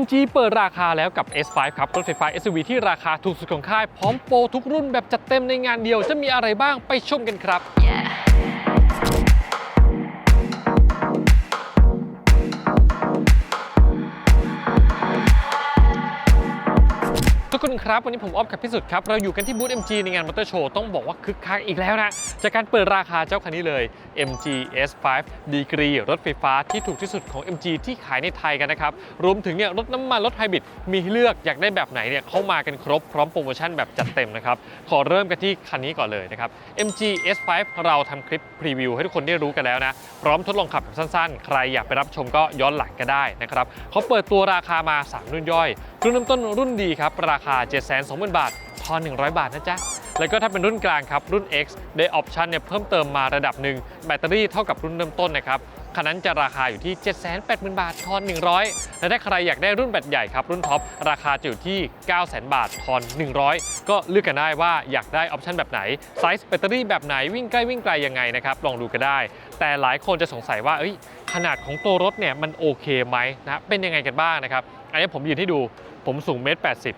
MG เปิดราคาแล้วกับ S5 ครับ รถไฟฟ้า SUV ที่ราคาถูกสุดของค่าย พร้อมโปรทุกรุ่นแบบจัดเต็มในงานเดียวจะมีอะไรบ้างไปชมกันครับทุ คนครับ วันนี้ผมออฟกับพิสุทธิ์ครับ เราอยู่กันที่บูธ MG ในงานมอเตอร์โชว์ต้องบอกว่าคึกคักอีกแล้วนะ จากการเปิดราคาเจ้าคันนี้เลย MG S5 ดีกรีรถไฟฟ้าที่ถูกที่สุดของ MG ที่ขายในไทยกันนะครับ รวมถึงเนี่ยรถน้ำมันรถไฮบริดมีให้เลือกอยากได้แบบไหนเนี่ยเข้ามากันครบพร้อมโปรโมชั่นแบบจัดเต็มนะครับ ขอเริ่มกันที่คันนี้ก่อนเลยนะครับ MG S5 เราทำคลิปพรีวิวให้ทุกคนได้รู้กันแล้วนะพร้อมทดลองขับแบบสั้นๆ ใครอยากไปรับชมก็ย้อนหลังก็ได้นะครับเขาเปิดตัวราคามา3รุ่นย่อยรุ่นเริ่มต้นรุ่นดีครับ ราคา 720,000 บาททอน100 บาทนะจ๊ะ แล้วก็ถ้าเป็นรุ่นกลางครับ รุ่น X ได้ออปชันเนี่ยเพิ่มเติมมาระดับหนึ่งแบตเตอรี่เท่ากับรุ่นเริ่มต้นนะครับคันนั้นจะราคาอยู่ที่ 780,000 บาททอน 100 และถ้าใครอยากได้รุ่นแบตใหญ่ครับ รุ่นท็อป ราคาจะอยู่ที่ 900,000 บาททอน 100 ก็เลือกกันได้ว่าอยากได้ออปชันแบบไหนไซส์แบตเตอรี่แบบไหนวิ่งใกล้วิ่งไกลยังไงนะครับลองดูก็ได้ แต่หลายคนจะสงสัยว่าขนาดของตัวรถเนี่ยมันโอเคไหมนะเป็นยังไงกันบ้างนะครับ อันนี้ผมยืนให้ดูผมสูงเมตรแปดสิบ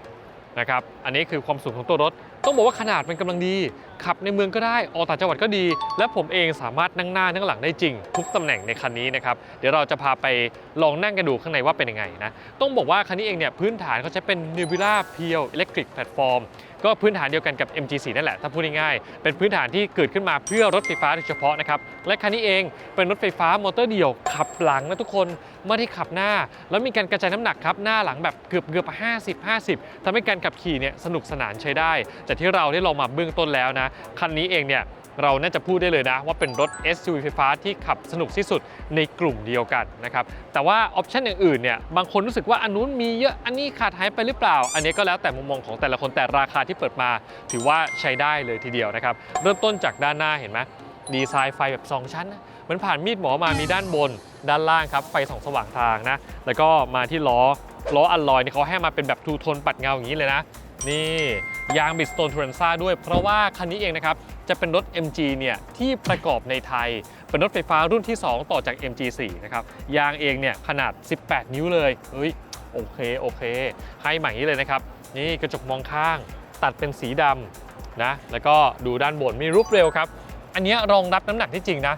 นะครับอันนี้คือความสูงของตัวรถ ต้องบอกว่าขนาดมันกำลังดี ขับในเมืองก็ได้ ออกต่างจังหวัดก็ดี และผมเองสามารถนั่งหน้านั่งหลังได้จริง ทุกตำแหน่งในคันนี้นะครับ เดี๋ยวเราจะพาไปลองนั่งกันดูข้างในว่าเป็นยังไงนะ ต้องบอกว่าคันนี้เองเนี่ยพื้นฐานเขาใช้เป็น Nebula Pure Electric Platform ก็พื้นฐานเดียวกันกับ MG4 นั่นแหละ ถ้าพูดง่ายๆ เป็นพื้นฐานที่เกิดขึ้นมาเพื่อรถไฟฟ้าโดยเฉพาะนะครับ และคันนี้เองเป็นรถไฟฟ้ามอเตอร์เดี่ยวขับหลังนะทุกคน ไม่ได้ขับหน้า แล้วมีการกระจายน้ำหนักครับหน้าหลังแบบเกือบเกือบ50 50ทำให้การขับขี่เนี่ยสนุกสนานใช้ได้แต่ที่เราได้ลองมาเบื้องต้นแล้วนะ คันนี้เองเนี่ยเราน่าจะพูดได้เลยนะ ว่าเป็นรถ SUV ไฟฟ้าที่ขับสนุกที่สุดในกลุ่มเดียวกันนะครับ แต่ว่าออปชันอย่างอื่นเนี่ยบางคนรู้สึกว่าอันนู้นมีเยอะอันนี้ขาดหายไปหรือเปล่า อันนี้ก็แล้วแต่มุมมองของแต่ละคนแต่ราคาที่เปิดมา ถือว่าใช้ได้เลยทีเดียวนะครับ เริ่มต้นจากด้านหน้าเห็นไหมดีไซน์ไฟแบบ 2 ชั้นนะเหมือนผ่านมีดหมอมามีด้านบน ด้านล่างครับไฟส่องสว่างทางนะแล้วก็มาที่ล้อล้ออัลลอยนี่เขาให้มาเป็นแบบทูโทนปัดเงาอย่างนี้เลยนะ นี่ ยางบิสโตนทูเรนซ่าด้วย เพราะว่าคันนี้เองนะครับ จะเป็นรถ MG เนี่ยที่ประกอบในไทย เป็นรถไฟฟ้ารุ่นที่ 2 ต่อจาก MG4 นะครับ ยางเองเนี่ยขนาด 18 นิ้วเลยเฮ้ยโอเคโอเค ให้ใหม่นี้เลยนะครับ นี่กระจกมองข้างตัดเป็นสีดำนะ แล้วก็ดูด้านบนมีรูปเร็วครับ อันนี้รองรับน้ำหนักที่จริงนะ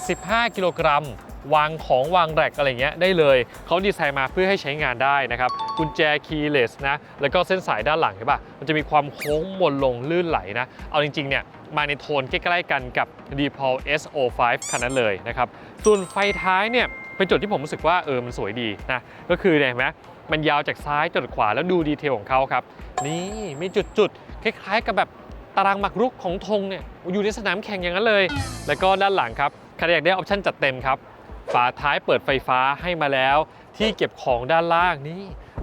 75 กิโลกรัม วางของวางแร็กอะไรเงี้ยได้เลย เขาดีไซน์มาเพื่อให้ใช้งานได้นะครับกุญแจคีย์เลสนะแล้วก็เส้นสายด้านหลังเห็นปะมันจะมีความโค้งมนลงลื่นไหลนะ เอาจริงๆเนี่ยมาในโทนใกล้ๆกันกับ d p o l SO5 คันนั้นเลยนะครับส่วนไฟท้ายเนี่ยเป็นจุดที่ผมรู้สึกว่าเออมันสวยดีนะก็คือเนี่ยเห็นไหมมันยาวจากซ้ายจนขวาแล้วดูดีเทลของเขาครับ นี่มีจุดๆคล้ายๆกับแบบตารางหมากรุกของธงเนี่ยอยู่ในสนามแข่งอย่างนั้นเลย แล้วก็ด้านหลังครับใครอยากได้ออปชั่นจัดเต็มครับ ฝาท้ายเปิดไฟฟ้าให้มาแล้ว ที่เก็บของด้านล่างนี่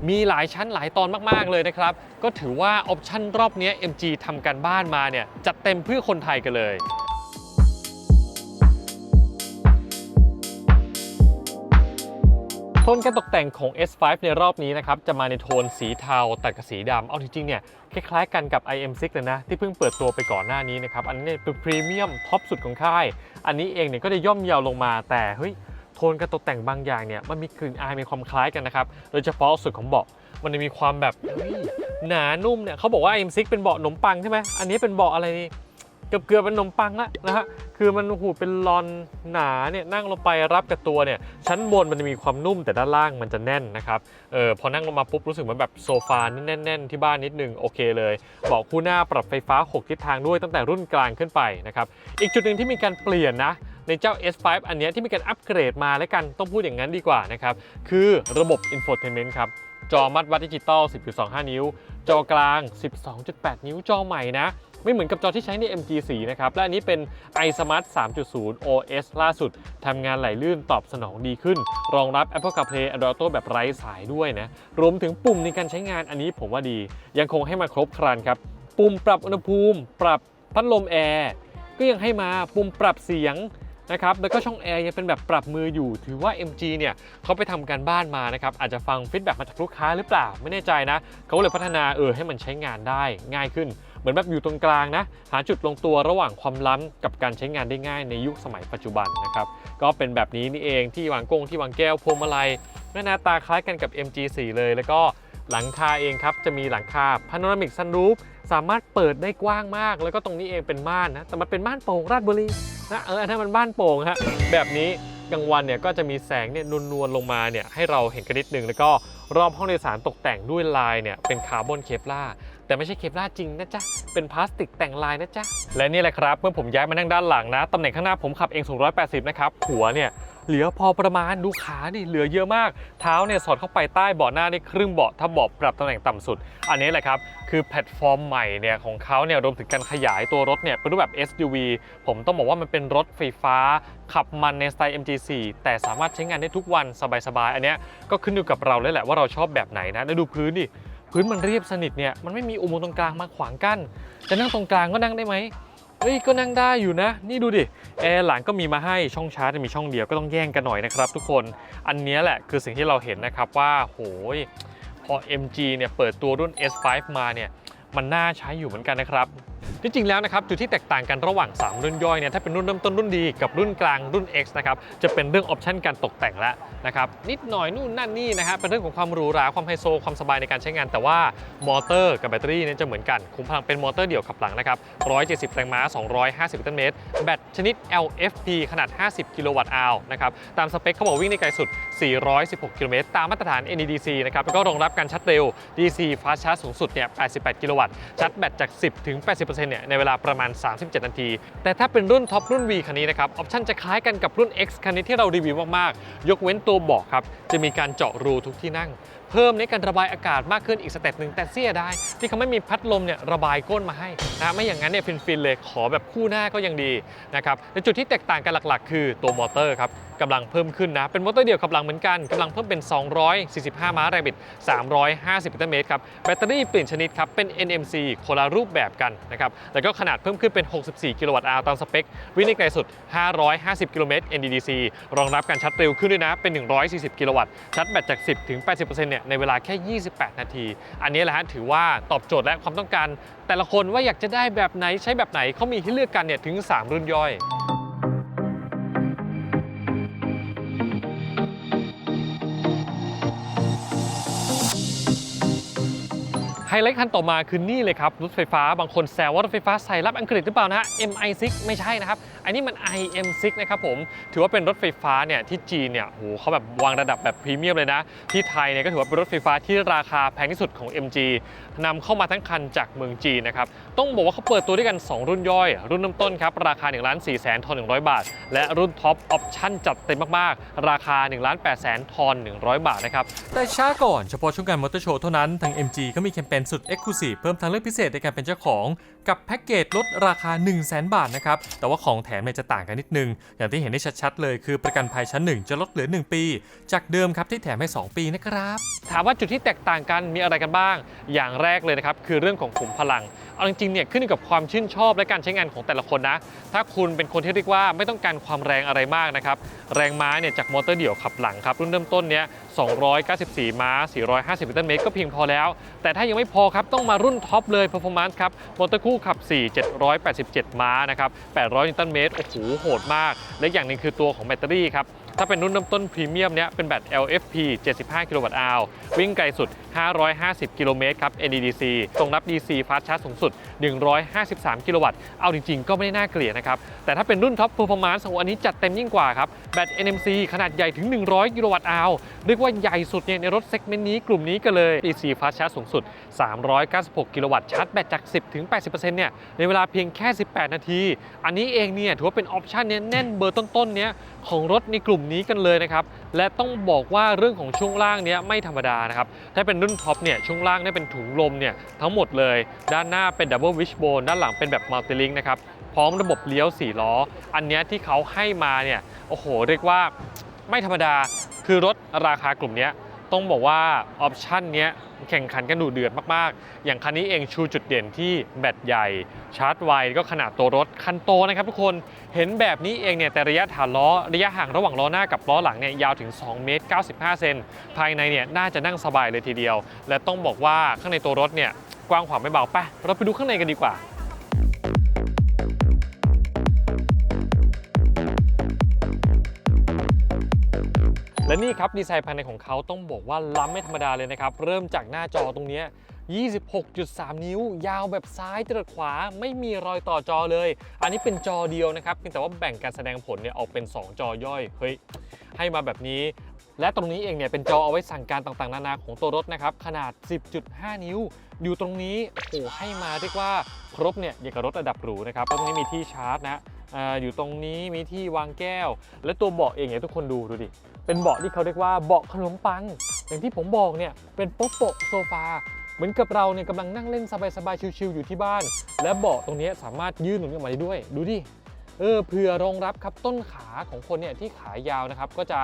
มีหลายชั้นหลายตอนมากๆเลยนะครับ ก็ถือว่าออปชั่นรอบนี้ MG ทำการบ้านมาเนี่ยจัดเต็มเพื่อคนไทยกันเลยโทนการตกแต่งของ S5 ในรอบนี้นะครับ จะมาในโทนสีเทาตัดกับสีดำเอาจริงๆเนี่ย คล้ายๆกันกับ IM6 เลยนะ ที่เพิ่งเปิดตัวไปก่อนหน้านี้นะครับ อันนี้เนี่ยเป็นพรีเมียมท็อปสุดของค่าย อันนี้เองเนี่ยก็จะย่อมเยาวลงมาแต่เฮ้ย โทนการตกแต่งบางอย่างเนี่ยมันมีกลิ่นอายมีความคล้ายกันนะครับโดยเฉพาะส่วนของเบาะมันจะมีความแบบหนานุ่มเนี่ยเขาบอกว่า M6 เป็นเบาะขนมปังใช่ไหมอันนี้เป็นเบาะอะไรนี่เกือบเกือบเป็นขนมปังละนะฮะ คือมันหูเป็นลอนหนาเนี่ยนั่งลงไปรับกับตัวเนี่ยชั้นบนมันจะมีความนุ่มแต่ด้านล่างมันจะแน่นนะครับ เออพอนั่งลงมาปุ๊บรู้สึกเหมือนแบบโซฟาแน่นๆที่บ้านนิดนึงโอเคเลยเบาะคู่หน้าปรับไฟฟ้า 6 ทิศทางด้วยตั้งแต่รุ่นกลางขึ้นไปนะครับ อีกจุดหนึ่งที่มีการเปลี่ยนนะ ในเจ้า S5 อันเนี้ยที่มีการอัปเกรดมาแล้วกันต้องพูดอย่างนั้นดีกว่านะครับ คือระบบ Infotainment ครับ จอมัดวัดดิจิตอล 10.25 นิ้ว จอกลาง 12.8 นิ้วจอใหม่นะไม่เหมือนกับจอที่ใช้ใน MG4 นะครับ และอันนี้เป็น iSmart 3.0 OS ล่าสุด ทำงานไหลลื่นตอบสนองดีขึ้น รองรับ Apple CarPlay Android Auto แบบไร้สายด้วยนะ รวมถึงปุ่มในการใช้งานอันนี้ผมว่าดี ยังคงให้มาครบครันครับ ปุ่มปรับอุณหภูมิ ปรับพัดลมแอร์ ก็ยังให้มาปุ่มปรับเสียง นะครับแล้วก็ช่องแอร์ยังเป็นแบบปรับมืออยู่ ถือว่า MG เนี่ยเขาไปทำการบ้านมานะครับอาจจะฟังฟีดแบ็กมาจากลูกค้าหรือเปล่าไม่แน่ใจนะเขาเลยพัฒนาเออให้มันใช้งานได้ง่ายขึ้นเหมือนแบบอยู่ตรงกลางนะ หาจุดลงตัวระหว่างความล้ำกับการใช้งานได้ง่ายในยุคสมัยปัจจุบันนะครับ ก็เป็นแบบนี้นี่เองที่วางกงที่วางแก้วพวงมาลัยหน้าตาคล้ายกันกับ MG4 เลยแล้วก็ หลังคาเองครับจะมีหลังคา Panoramic Sunroof สามารถเปิดได้กว้างมาก แล้วก็ตรงนี้เองเป็นม่านนะแต่มันเป็นม่านโป่งราชบุรีนะเอออันนั้นมันม่านโป่งฮะแบบนี้กลางวันเนี่ยก็จะมีแสงเนี่ยนวลๆลงมาเนี่ยให้เราเห็นกันนิดนึงแล้วก็รอบห้องโดยสารตกแต่งด้วยลายเนี่ยเป็นคาร์บอนเคปลาร์แต่ไม่ใช่เคปลาร์จริงนะจ๊ะ เป็นพลาสติกแต่งลายนะจ๊ะ และนี่แหละครับ เมื่อผมย้ายมานั่งด้านหลังนะตำแหน่งข้างหน้าผมขับเองสูง180 นะครับ หัวเนี่ย เหลือพอประมาณดูขาดิเหลือเยอะมาก เท้าเนี่ยสอดเข้าไปใต้เบาะหน้านี่ครึ่งเบาะถ้าเบาะปรับตำแหน่งต่ำสุด อันนี้แหละครับ คือแพลตฟอร์มใหม่เนี่ยของเขาเนี่ยรวมถึงการขยายตัวรถเนี่ยเป็นรูปแบบ SUV ผมต้องบอกว่ามันเป็นรถไฟฟ้า ขับมันในสไตล์ MG4 แต่สามารถใช้งานได้ทุกวันสบายๆอันนี้ก็ขึ้นอยู่กับเราเลยแหละว่าเราชอบแบบไหนนะแล้วดูพื้นดิพื้นมันเรียบสนิทเนี่ยมันไม่มีอุโมงค์ตรงกลางมาขวางกั้นจะนั่งตรงกลางก็นั่งได้ไหม เฮ้ยก็นั่งได้อยู่นะ นี่ดูดิแอร์หลังก็มีมาให้ช่องชาร์จมีช่องเดียวก็ต้องแย่งกันหน่อยนะครับทุกคนอันนี้แหละคือสิ่งที่เราเห็นนะครับว่าโหยพอ MG เนี่ยเปิดตัวรุ่น S5 มาเนี่ยมันน่าใช้อยู่เหมือนกันนะครับ ที่จริงแล้วนะครับจุดที่แตกต่างกันระหว่าง 3 รุ่นย่อยเนี่ยถ้าเป็นรุ่นเริ่มต้นรุ่นดีกับรุ่นกลางรุ่น X นะครับจะเป็นเรื่องออปชันการตกแต่งแล้วนะครับนิดหน่อยนู่นนั่นนี่นะฮะเป็นเรื่องของความหรูหราความไฮโซความสบายในการใช้งาน แต่ว่ามอเตอร์กับแบตเตอรี่เนี่ยจะเหมือนกันคุมพลังเป็นมอเตอร์เดี่ยวขับหลังนะครับ170แรงม้า 250นิวตันเมตรแบตชนิด LFP ขนาด 50 กิโลวัตต์อาวนะครับตามสเปคเขาบอกวิ่งได้ไกลสุด 416 กิโลเมตรตามมาตรฐาน NEDC นะครับแล้วก็รองรับการชาร์จเร็ว DC Fast Charge สูงสุดเนี่ย88 กิโลวัตต์ชาร์จแบตจาก 10ถึง80เนี่ยในเวลาประมาณ 37 นาที แต่ถ้าเป็นรุ่นท็อปรุ่น V คันนี้นะครับ ออปชั่นจะคล้ายกันกับรุ่น X คันนี้ที่เรารีวิวมากๆ ยกเว้นตัวเบาะครับ จะมีการเจาะรูทุกที่นั่งเพิ่มในการระบายอากาศมากขึ้นอีกสเต็ปหนึ่งแต่เสียได้ ที่เขาไม่มีพัดลมเนี่ยระบายก้นมาให้นะไม่อย่างนั้นเนี่ยฟินๆเลยขอแบบคู่หน้าก็ยังดีนะครับในจุดที่แตกต่างกันหลักๆ คือตัวมอเตอร์ครับกำลังเพิ่มขึ้นนะ เป็นมอเตอร์เดี่ยวขับลังเหมือนกันกำลังเพิ่มเป็น 245 ม้าแรงบิด 350นิวตันเมตรครับแบตเตอรี่เปลี่ยนชนิดครับเป็น NMC คนละรูปแบบกันนะครับแล้วก็ขนาดเพิ่มขึ้นเป็น 64 กิโลวัตต์อาวตามสเปค วิ่งได้ไกลสุด 550 กิโลเมตร NDDC รองรับการชาร์จเร็วขึ้นด้วยนะเป็น 140 กิโลวัตต์ชาร์จแบตจาก 10 ถึง 80%เนี่ยในเวลาแค่ 28 นาที อันนี้แหละฮะถือว่าตอบโจทย์และความต้องการ แต่ละคนว่าอยากจะได้แบบไหนใช้แบบไหนเขามีให้เลือกกันเนี่ยถึง 3 รุ่นย่อย ไฮไลท์คันต่อมาคือนี่เลยครับ รถไฟฟ้าบางคนแซวว่ารถไฟฟ้าใส่รับอังกฤษหรือเปล่านะฮะ MI6 ไม่ใช่นะครับ อันนี้มัน IM6 นะครับผม ถือว่าเป็นรถไฟฟ้าเนี่ยที่จีนเนี่ยโหเขาแบบวางระดับแบบพรีเมียมเลยนะ ที่ไทยเนี่ยก็ถือว่าเป็นรถไฟฟ้าที่ราคาแพงที่สุดของ MG นำเข้ามาทั้งคันจากเมืองจีนนะครับ ต้องบอกว่าเขาเปิดตัวด้วยกัน 2 รุ่นย่อย รุ่นเริ่มต้นครับ ราคา1ล้าน4แสนทอน100บาท และรุ่นท็อปออปชั่นจัดเต็มมาก ๆ ราคา1ล้าน8แสนทอน100บาทนะครับ แต่ช้าก่อนเฉพาะช่วงการมอเตอร์โชว์เท่านั้น ทาง MG ก็มีแคมเปญสุด Exclusive เพิ่มทางเลือกพิเศษในการเป็นเจ้าของ กับแพ็กเกจลดราคา 1 0 0 0 0แบาทนะครับ แต่ว่าของแถมเนี่ยจะต่างกันนิดนึง อย่างที่เห็นได้ชัดๆ เลยคือประกันภัยชั้น 1 จะลดเหลือ 1 ปี จากเดิมครับที่แถมให้ 2 ปีนะครับ ถามว่าจุดที่แตกต่างกันมีอะไรกันบ้าง อย่างแรกเลยนะครับคือเรื่องของขุมพลัง เอาจริงๆเนี่ยขึ้นอยู่กับความชื่นชอบและการใช้งานของแต่ละคนนะ ถ้าคุณเป็นคนที่เรียกว่าไม่ต้องการความแรงอะไรมากนะครับ แรงม้าเนี่ยจากมอเตอร์เดี่ยวขับหลังครับรุ่นเริ่มต้นเนี้ย 294 ม้า 450นิวตันเมตรก็เพียงพอแล้ว แต่ถ้ายังไม่พอครับ ต้องมารุ่นท็อปเลย performance ครับ มอเตอร์คู่ขับ 4 787 ม้านะครับ 800นิวตันเมตร โอ้โห โหดมาก และอย่างหนึ่งคือตัวของแบตเตอรี่ครับ ถ้าเป็นรุ่นเริ่มต้นพรีเมียมเนี้ยเป็นแบต LFP 75กิโลวัตต์อาววิ่งไกลสุด 550 กิโลเมตรครับ NEDC ตรงรับ DC Fast Charge สูงสุด 153 กิโลวัตต์ เอาจริง ๆ ก็ไม่ได้น่าเกลียดนะครับ แต่ถ้าเป็นรุ่นท็อป Performance ของอันนี้จัดเต็มยิ่งกว่าครับ แบต NMC ขนาดใหญ่ถึง 100 กิโลวัตต์อาวเรียกว่าใหญ่สุดเนี่ยในรถเซกเมนต์นี้กลุ่มนี้กันเลย DC Fast Charge สูงสุด 396 กิโลวัตต์ชาร์จแบตจาก 10ถึง80%เนี่ยในเวลาเพียงแค่ 18 นาที อันนี้เองเนี่ยถือว่าเป็นออปชันเนี่ยแน่นเบอร์ต้นๆเนี้ยของรถในกลุ่มนี้กันเลยนะครับ และต้องบอกว่าเรื่องของช่วงล่างเนี้ยไม่ธรรมดานะครับ ถ้าเป็นรุ่นท็อปเนี่ยช่วงล่างเนี่ยเป็นถุงลมเนี่ยทั้งหมดเลย ด้านหน้าเป็นดับเบิลวิชโบนด้านหลังเป็นแบบมัลติลิงนะครับ พร้อมระบบเลี้ยว4ล้อ อันเนี้ยที่เขาให้มาเนี่ยโอ้โห เรียกว่าไม่ธรรมดาคือรถราคากลุ่มนี้ ต้องบอกว่าออปชันนี้แข่งขันกันดุเดือดมาก ๆ อย่างคันนี้เองชูจุดเด่นที่แบตใหญ่ ชาร์จไวก็ขนาดตัวรถคันโตนะครับทุกคนเห็นแบบนี้เองเนี่ยแต่ระยะฐานล้อระยะห่างระหว่างล้อหน้ากับล้อหลังเนี่ยยาวถึง2เมตร95 เซนภายในเนี่ยน่าจะนั่งสบายเลยทีเดียว และต้องบอกว่าข้างในตัวรถเนี่ยกว้างขวางไม่เบาไปเราไปดูข้างในกันดีกว่า และนี่ครับดีไซน์ภายในของเขาต้องบอกว่าล้ำไม่ธรรมดาเลยนะครับ เริ่มจากหน้าจอตรงนี้ย26.3 นิ้ว ยาวแบบซ้ายจรดขวาไม่มีรอยต่อจอเลย อันนี้เป็นจอเดียวนะครับเพียงแต่ว่าแบ่งการแสดงผลเนี่ยออกเป็น 2 จอย่อยเฮ้ยให้มาแบบนี้ และตรงนี้เองเนี่ยเป็นจอเอาไว้สั่งการต่างๆ นานาของตัวรถนะครับ ขนาด 10.5 นิ้ว อยู่ตรงนี้โอ้โหให้มาเรียกว่าครบเนี่ยอย่างกับรถระดับหรูนะครับตรงนี้มีที่ชาร์จนะออยู่ตรงนี้มีที่วางแก้ว และตัวเบาะเองเนี่ยทุกคนดูดูดิ เป็นเบาะที่เขาเรียกว่าเบาะขนมปัง อย่างที่ผมบอกเนี่ยเป็นโป๊ะโปะโซฟาเหมือนกับเราเนี่ยกำลังนั่งเล่นสบายๆชิวๆอยู่ที่บ้าน และเบาะตรงนี้สามารถยื่นหนุนออกมาได้ด้วย ดูดิเออเผื่อรองรับครับต้นขาของคนเนี่ยที่ขายาวนะครับก็จะ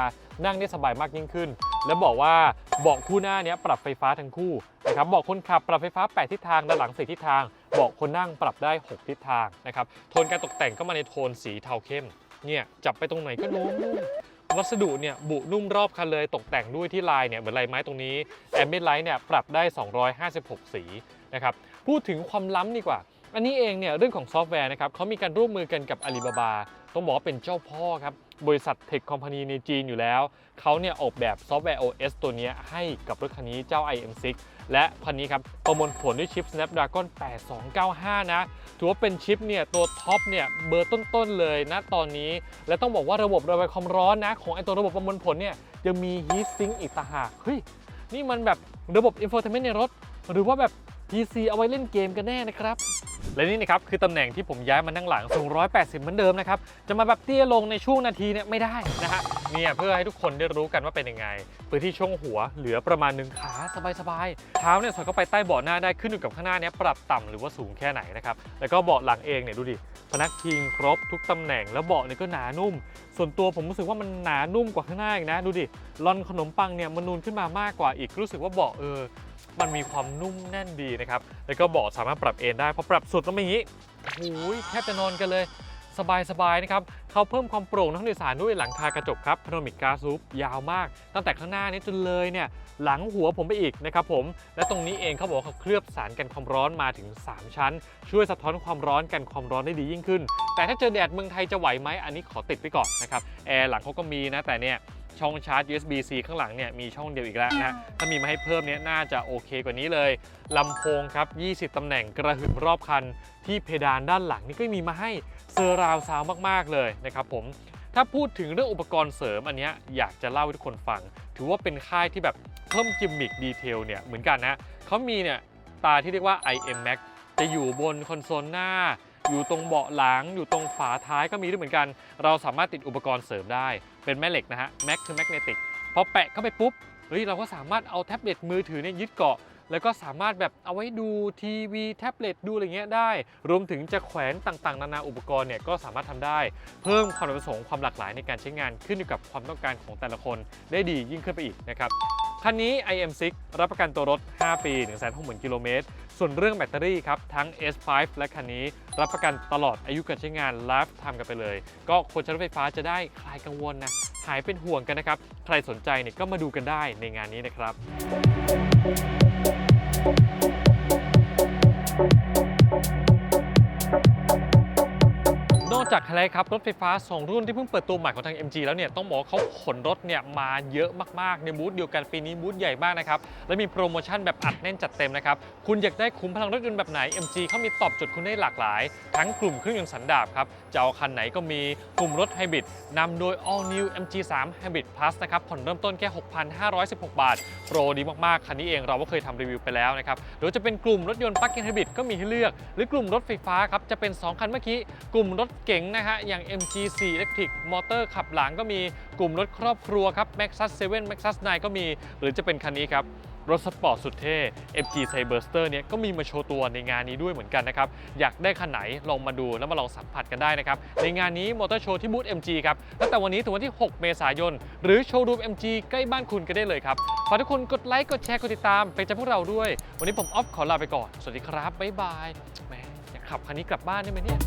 นั่งได้สบายมากยิ่งขึ้น และบอกว่าเบาะคู่หน้าเนี้ยปรับไฟฟ้าทั้งคู่นะครับเบาะคนขับปรับไฟฟ้า 8 ทิศทางด้านหลัง4ทิศทางเบาะคนนั่งปรับได้ 6 ทิศทางนะครับโทนการตกแต่งก็มาในโทนสีเทาเข้มเนี่ยจับไปตรงไหนก็นุ่ม วัสดุเนี่ยบุนุ่มรอบคันเลยตกแต่งด้วยที่ลายเนี่ยเหมือนลายไม้ตรงนี้แอมเบนไลท์เนี่ยปรับได้ 256 สีนะครับพูดถึงความล้ำดีกว่า อันนี้เองเนี่ยเรื่องของซอฟต์แวร์นะครับเขามีการร่วมมือกันกับ Alibaba ต้องบอกว่าเป็นเจ้าพ่อครับบริษัทเทคคอมพานีในจีนอยู่แล้ว เขาเนี่ยออกแบบซอฟต์แวร์ OS ตัวนี้ให้กับรถคันนี้เจ้า IM6 และคันนี้ครับประมวลผลด้วยชิป Snapdragon 8295 นะ ถือว่าเป็นชิปเนี่ยตัวท็อปเนี่ยเบอร์ต้นๆเลยนะตอนนี้ และต้องบอกว่าระบบระบายความร้อนนะ ของไอตัวระบบประมวลผลเนี่ยยังมี Heat Sink อีกต่างหากเฮ้ยนี่มันแบบระบบ Infotainment ในรถ หรือว่าแบบ PC เอาไว้เล่นเกมกันแน่นะครับ และนี่นะครับคือตำแหน่งที่ผมย้ายมานั่งหลังสูง180 เหมือนเดิมนะครับ จะมาแบบเตี้ยลงในช่วงนาทีเนี่ยไม่ได้นะฮะเนี่ยเพื่อให้ทุกคนได้รู้กันว่าเป็นยังไงพื้นที่ช่วงหัวเหลือประมาณหนึ่งขาสบายๆเท้าเนี่ยสอดเข้าไปใต้เบาะหน้าได้ขึ้นอยู่กับข้างหน้าเนี้ยปรับต่ำหรือว่าสูงแค่ไหนนะครับแล้วก็เบาะหลังเองเนี่ยดูดิพนักพิงครบทุกตำแหน่งแล้วเบาะเนี่ยก็หนานุ่ม ส่วนตัวผมรู้สึกว่ามันหนานุ่มกว่าข้างหน้าอีกนะ ดูดิลอนขนมปังเนี่ยมันนูนขึ้นมามากกว่าอีกรู้สึกว่าเบาะเออ มันมีความนุ่มแน่นดีนะครับ แล้วก็เบาะสามารถปรับเอนได้พอปรับสุดแล้วเป็นอย่างนี้โอ้ยแทบจะนอนกันเลยสบายๆนะครับเขาเพิ่มความโปร่งในห้งโดยสารด้วยหลังคากระจกครับพาโนมิกกาซูปยาวมาก ตั้งแต่ข้างหน้านี้จนเลยเนี่ยหลังหัวผมไปอีกนะครับผม และตรงนี้เองเขาบอกเขาเคลือบสารกันความร้อนมาถึง 3 ชั้น ช่วยสะท้อนความร้อนกันความร้อนได้ดียิ่งขึ้น แต่ถ้าเจอแดดเมืองไทยจะไหวไหมอันนี้ขอติดไว้ก่อนนะครับแอร์หลังเขาก็มีนะแต่เนี่ย ช่องชาร์จ USB-C ข้างหลังเนี่ยมีช่องเดียวอีกแล้วนะฮะถ้ามีมาให้เพิ่มเนี่ยน่าจะโอเคกว่านี้เลยลำโพงครับ 20 ตำแหน่งกระหึ่มรอบคัน ที่เพดานด้านหลังนี่ก็มีมาให้เซอร์ราวซาวมากๆเลยนะครับผมถ้าพูดถึงเรื่องอุปกรณ์เสริมอันเนี้ยอยากจะเล่าให้ทุกคนฟัง ถือว่าเป็นค่ายที่แบบเพิ่มจิมมิกดีเทลเนี่ยเหมือนกันนะเขามีเนี่ยตาที่เรียกว่า IM Max จะอยู่บนคอนโซลหน้า อยู่ตรงเบาะหลัง อยู่ตรงฝาท้ายก็มีด้วยเหมือนกัน เราสามารถติดอุปกรณ์เสริมได้ เป็นแม่เหล็กนะฮะแม็กคือแมกเนติกพอแปะเข้าไปปุ๊บเฮ้ยเราก็สามารถเอาแท็บเล็ตมือถือเนี่ยยึดเกาะ แล้วก็สามารถแบบเอาไว้ดูทีวีแท็บเล็ตดูอะไรเงี้ยได้ รวมถึงจะแขวนต่างๆ นานาอุปกรณ์เนี่ยก็สามารถทำได้ เพิ่มความประสงค์ความหลากหลายในการใช้งานขึ้นอยู่กับความต้องการของแต่ละคนได้ดียิ่งขึ้นไปอีกนะครับคันนี้ IM6 รับประกันตัวรถ 5 ปี 160,000 กิโลเมตร ส่วนเรื่องแบตเตอรี่ครับ ทั้ง S5 และคันนี้ รับประกันตลอดอายุการใช้งานไลฟ์ทำกันไปเลย ก็คนใช้รถไฟฟ้าจะได้คลายกังวลนะหายเป็นห่วงกันนะครับ ใครสนใจเนี่ยก็มาดูกันได้ในงานนี้นะครับ จากอะไรครับ รถไฟฟ้า 2 รุ่นที่เพิ่งเปิดตัวใหม่ของทาง MG แล้วเนี่ยต้องบอกเขาขนรถเนี่ยมาเยอะมากๆ ในบูธเดียวกันปีนี้บูธใหญ่มากนะครับ และมีโปรโมชั่นแบบอัดแน่นจัดเต็มนะครับ คุณอยากได้คุ้มพลังรถยนต์แบบไหน MG เขามีตอบโจทย์คุณได้หลากหลาย ทั้งกลุ่มเครื่องยนต์สันดาปครับจะเอาคันไหนก็มีกลุ่มรถไฮบริดนำโดย All New MG3 Hybrid Plus นะครับผ่อนเริ่มต้นแค่ 6,516 บาท โปรดีมากๆคันนี้เองเราก็เคยทำรีวิวไปแล้วนะครับหรือจะเป็นกลุ่มรถยนต์ปลั๊กอินไฮบริดก็มีให้เลือก หรือกลุ่มรถไฟฟ้าครับจะเป็น 2 คันเมื่อกี้กลุ่มรถเก๋งนะฮะ อย่าง MG4 Electric Motor ขับหลังก็มีกลุ่มรถครอบครัวครับ Maxus 7 Maxus 9 ก็มี หรือจะเป็นคันนี้ครับ รถสปอร์ตสุดเท่ MG Cyberster เนี่ยก็มีมาโชว์ตัวในงานนี้ด้วยเหมือนกันนะครับ อยากได้คันไหนลองมาดูแล้วมาลองสัมผัสกันได้นะครับ ในงานนี้มอเตอร์โชว์ที่บูธ MG ครับตั้งแต่วันนี้ถึงวันที่ 6 เมษายน หรือโชว์รูม MG ใกล้บ้านคุณก็ได้เลยครับฝากทุกคนกดไลค์กดแชร์กดติดตามเป็นใจพวกเราด้วย วันนี้ผมออฟขอลาไปก่อนสวัสดีครับบ๊ายบายแหมอยากขับคันนี้กลับบ้านได้ไหมเนี่ย